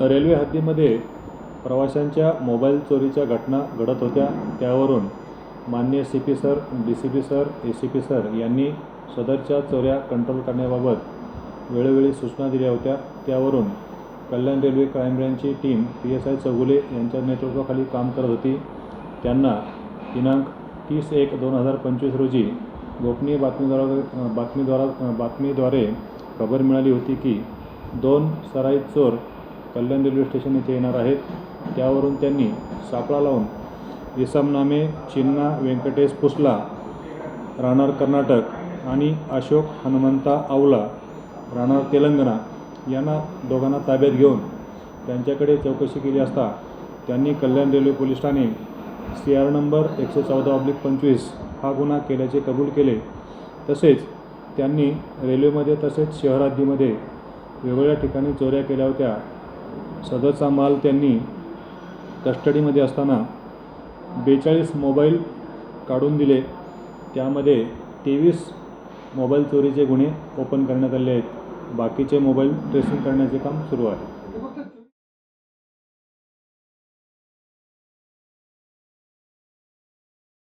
Railway हद्दीमध्ये प्रवाशांच्या mobile चोरीच्या घटना घडत होत्या. त्यावरून माननीय C P sir D C P sir A C P sir यांनी सदरच्या चोऱ्या कंट्रोल करण्याबाबत वेळोवेळी सूचना दिल्या होत्या. त्यावरून Kalyan railway crime ब्रँचची team P S I Chougule यांच्या नेतृत्वाखाली काम करत होती. त्यांना दिनांक तीस एक दोन हजार पंचवीस रोजी गोपनीय बातमीद्वारा बातमीद्वारा बातमीद्वारे खबर मिळाली होती की दोन सराईत चोर कल्याण रेल्वे स्टेशन येथे येणार आहेत. त्यावरून त्यांनी सापळा लावून इसमनामे चिन्ना व्यंकटेश पुसला राहणार कर्नाटक आणि अशोक हनुमंता आवला राहणार तेलंगणा यांना दोघांना ताब्यात घेऊन त्यांच्याकडे चौकशी केली असता त्यांनी Kalyan railway police Thane C R number एकशे चौदा ऑब्लिक पंचवीस हा गुन्हा केल्याचे कबूल केले. तसेच त्यांनी रेल्वेमध्ये तसेच शहराद्दीमध्ये वेगवेगळ्या ठिकाणी चोऱ्या केल्या होत्या. सदरचा माल त्यांनी कस्टडीमध्ये असताना बेचाळीस मोबाईल काढून दिले. त्यामध्ये तेवीस मोबाईल चोरीचे गुन्हे ओपन करण्यात आले आहेत. बाकीचे मोबाईल ट्रेसिंग करण्याचे काम सुरू आहे.